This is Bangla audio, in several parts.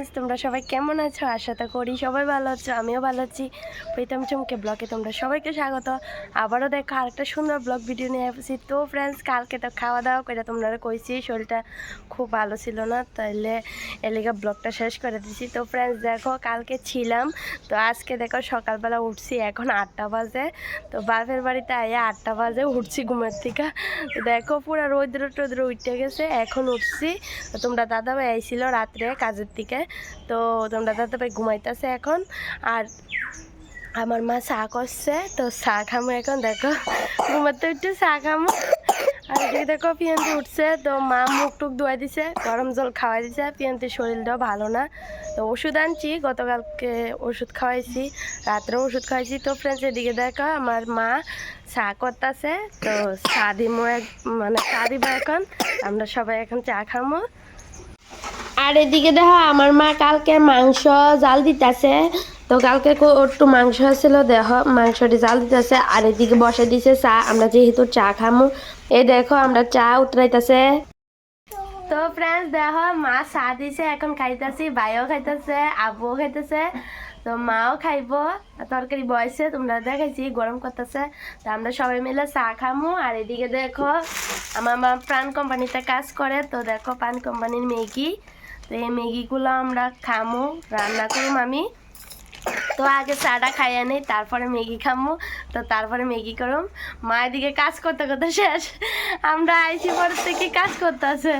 ফ্রেন্ডস তোমরা সবাই কেমন আছো? আশা তো করি সবাই ভালো আছো, আমিও ভালো আছি। প্রীতম চমকে ব্লগে তোমরা সবাইকে স্বাগত। আবারও দেখো আরেকটা সুন্দর ব্লগ ভিডিও নিয়ে এসেছি তো ফ্রেন্ডস কালকে তো খাওয়া দাওয়া করে তোমরা কইছি, শরীরটা খুব ভালো ছিল না, তাইলে এলিগা ব্লগটা শেষ করে দিছি। তো ফ্রেন্ডস দেখো কালকে ছিলাম, তো আজকে দেখো সকালবেলা উঠছি, এখন আটটা বাজে। তো বাপের বাড়িতে আয়া আটটা বাজে, উঠছি ঘুমের থেকে। দেখো পুরো রৌদ্র টৌদ্র উঠে গেছে, এখন উঠছি। তোমরা দাদা ভাই আইছিল রাত্রে কাজের থেকে তো তোমরা দাদা ভাই ঘুমাইতেছে এখন, আর আমার মা চা করছে, তো চা খামো এখন, দেখো, ঘুমাতে উঠছে, চা খামো। আর এদিকে দেখো, পিয়ান্তি উঠছে, তো মা মুখ টুক ধোয়াই দিছে, গরম জল খাওয়াই দিছে। পিয়ান্তির শরীরটাও ভালো না। তো ওষুধ আনছি, গতকালকে ওষুধ খাওয়াইছি, রাত্রে ওষুধ খাওয়াইছি। তো ফ্রেন্ডস এদিকে দেখো, আমার মা চা করতেছে, তো চা দিমো এক মানে চা দিব এখন। আমরা সবাই এখন চা খামো। আর এদিকে দেখো, আমার মা কালকে মাংস জাল দিতেছে। তো কালকে একটু মাংস ছিল দেহ মাংসটি জাল দিতেছে। আর এদিকে বসে দিছে চা, আমরা যেহেতু চা খামু। এই দেখো, আমরা চা উতরাইতেছে। তো ফ্রেন্ডস দেখো, মা চা দিছে, এখন খাইতেছি, ভাইও খাইতেছে আবুও খাইতেছে। তো মাও খাইব, তরকারি বয়সে তোমরা দেখাইছি, গরম করতেছে। তো আমরা সবাই মিলে চা খামু। আর এদিকে দেখো, আমার মা প্রাণ কোম্পানিতে কাজ করে। তো দেখো প্রাণ কোম্পানির ম্যাগি তো এই ম্যাগিগুলো আমরা খামু, রান্না করুম আমি। তো আগে চাটা খাইয়া নেই তারপরে ম্যাগি খামু, তো তারপরে ম্যাগি করুম। মা এদিকে কাজ করতে করতে শেষ। আমরা আইসি পর থেকে কাজ করতে আছে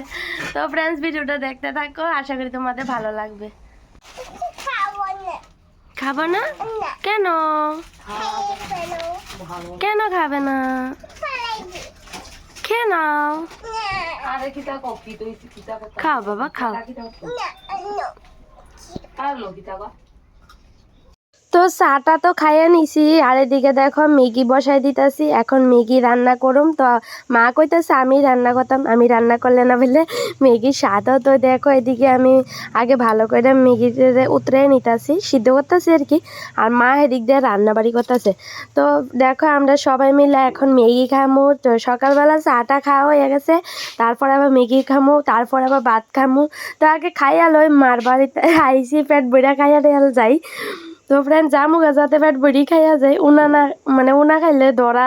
তো ফ্রেন্ডস ভিডিওটা দেখতে থাকো, আশা করি তোমাদের ভালো লাগবে। খাব না? কেন? কেন খাবে না? কেন আরে খাও বাবা খাও। আর লো কিতা তো চাটা তো খাইয়া নিছি আর এদিকে দেখো ম্যাগি বসাই দিতেছি। এখন ম্যাগি রান্না করুম। তো মা কইতেছে, আমি রান্না করতাম, আমি রান্না করলে না বলে ম্যাগির স্বাদও তো দেখো এদিকে আমি আগে ভালো করে ম্যাগিতে উতরে নিতেছি, সিদ্ধ করতেছি আর কি। আর মা এদিক দিয়ে রান্না বাড়ি করতেছে। তো দেখো আমরা সবাই মিলে এখন ম্যাগি খামু। তো সকালবেলা চাটা খাওয়া হয়ে গেছে। তারপর আবার ম্যাগি খামু, তারপর আবার ভাত খামু। তো আগে খাইয়া লই, মার বাড়িতে আইসি পেট বইরা খাইয়া যাই। তো ফ্রেন্ড জামু গা, যাতে পেট বড়ি খাইয়া যায় উনা না মানে উনা খাইলে ধরা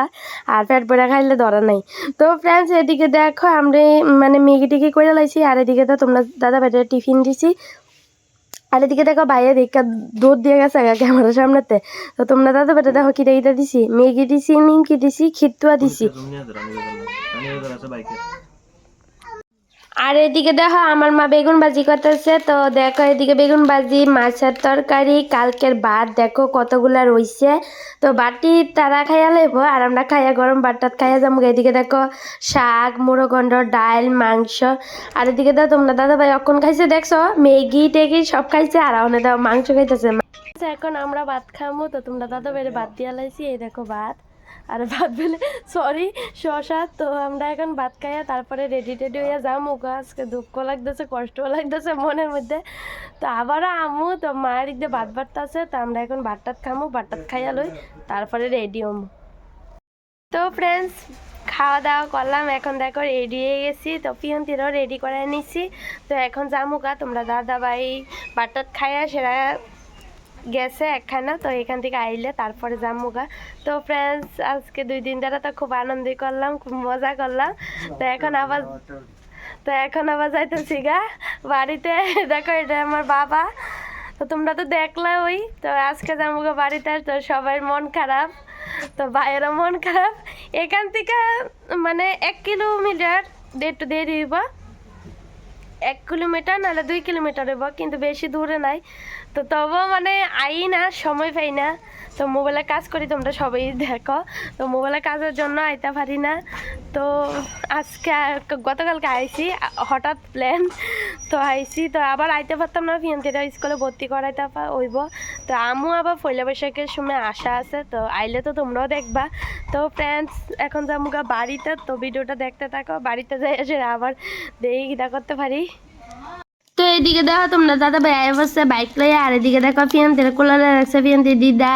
আর পেট বড়া খাইলে ধরা নাই। তো ফ্রেন্ডস এদিকে দেখো আমরা মানে ম্যাগি টিগি করে লাইছি আর এদিকে তো তোমরা দাদা পেটে টিফিন দিছি। আর এদিকে দেখো বাইরে দেখা দুধ দিয়ে গেছে আগা ক্যামেরার সামনেতে। তো তোমরা দাদা পেটে দেখো কিটা কিটা দিছি। ম্যাগি দিছি নিমকি দিছি খিতুয়া দিছি। আর এদিকে দেখো, আমার মা বেগুন ভাজি করতেছে। তো দেখো, এদিকে বেগুন ভাজি মাছের তরকারি, কালকের ভাত। দেখো কতগুলা রইছে। তো বাটি তারা খাইয়া লইব আর আমরা খাইয়া গরম ভাতটাত খাইয়া যাব এদিকে দেখো, শাক মুড়োগন্ড ডাল মাংস। আর এদিকে দেখো, তোমরা দাদা ভাই অখন খাইছে, দেখছ? ম্যাগি টেগি সব খাইছে আর ওখানে দাও মাংস খাইতেছে। এখন আমরা ভাত খামো, তো তোমরা দাদা বাইরে ভাত দিয়া লাইছি, এই দেখো ভাত। আর ভাত বলে সরি শশা, তো আমরা এখন ভাত খাইয়া তারপরে রেডি টেডি হইয়া যাম। ওকে আজকে দুঃখ লাগতেছে, কষ্ট লাগতেছে মনের মধ্যে। তো আবারও আমু, তো মায়ের দিক ভাত ভাতটা আছে তো আমরা এখন ভাত টাত খামু, ভাত টাত খাইয়া লই, তারপরে রেডি হমু। তো ফ্রেন্ডস খাওয়া দাওয়া করলাম, এখন দেখো রেডি হয়ে গেছি, তো পিয়ন্তিরও রেডি করে নিছি। তো এখন যামুকা তোমরা দাদা ভাই বাটাত খাইয়া সেরা গেছে একখানা, তো এখান থেকে আইলে তারপরে যামুগা। তো ফ্রেন্ডস আজকে দুই দিন ধরে তো খুব আনন্দ করলাম, খুব মজা করলাম। তো এখন আবার, তো এখন আবার যাইতেছি গা বাড়িতে। দেখো, এটা আমার বাবা। তো তোমরা তো দেখলে ওই। তো আজকে যামুগা বাড়িতে, তো সবাই মন খারাপ। তো ভাইয়েরও মন খারাপ। এখান থেকে মানে এক কিলোমিটার একটু দেরি হইব। এক কিলোমিটার, নাহলে দুই কিলোমিটার হইব, কিন্তু বেশি দূরে নাই। তো তবুও মানে আই না, সময় পাই না। তো মোবাইলে কাজ করি, তোমরা সবাই দেখো। তো মোবাইলে কাজের জন্য আইতে পারি না। তো আজকে গতকালকে আইছি, আ- হঠাৎ প্ল্যান তো আইছি, তো আবার আইতে পারতাম না ফিয়ান্তিরা স্কুলে ভর্তি করাইতে হইব। তো আমু আবার পয়লা বৈশাখের সময় আশা আছে, তো আইলে তো তোমরাও দেখবা। তো ফ্রেন্ডস এখন যামুগা বাড়িতে, তো ভিডিওটা দেখতে থাকো। বাড়িতে যাই এসে আবার দেখি করতে পারি। তো এদিকে দেখো তোমরা দাদা ভাই বসছে বাইক লইয়া, আর এদিকে দেখো ফিয়ান্তির কোলারে রাখছে ফিয়ান্তি দিদা।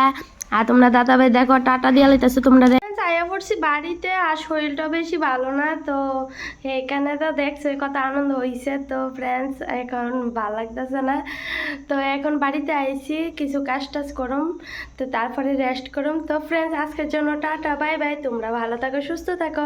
আর তোমরা দাদা ভাই দেখো, টাটা দিয়া লইতেছে তোমরা আয়া পড়ছি বাড়িতে, আর শরীরটা বেশি ভালো না, তো এখানে তো দেখছ কত আনন্দ হয়েছে তো ফ্রেন্ডস, এখন ভালো লাগতেছে না। তো এখন বাড়িতে আইছি, কিছু কাজ টাজ করুম, তো তারপরে রেস্ট করুম। তো ফ্রেন্ডস, আজকের জন্য টাটা, বাই বাই, তোমরা ভালো থাকো, সুস্থ থাকো।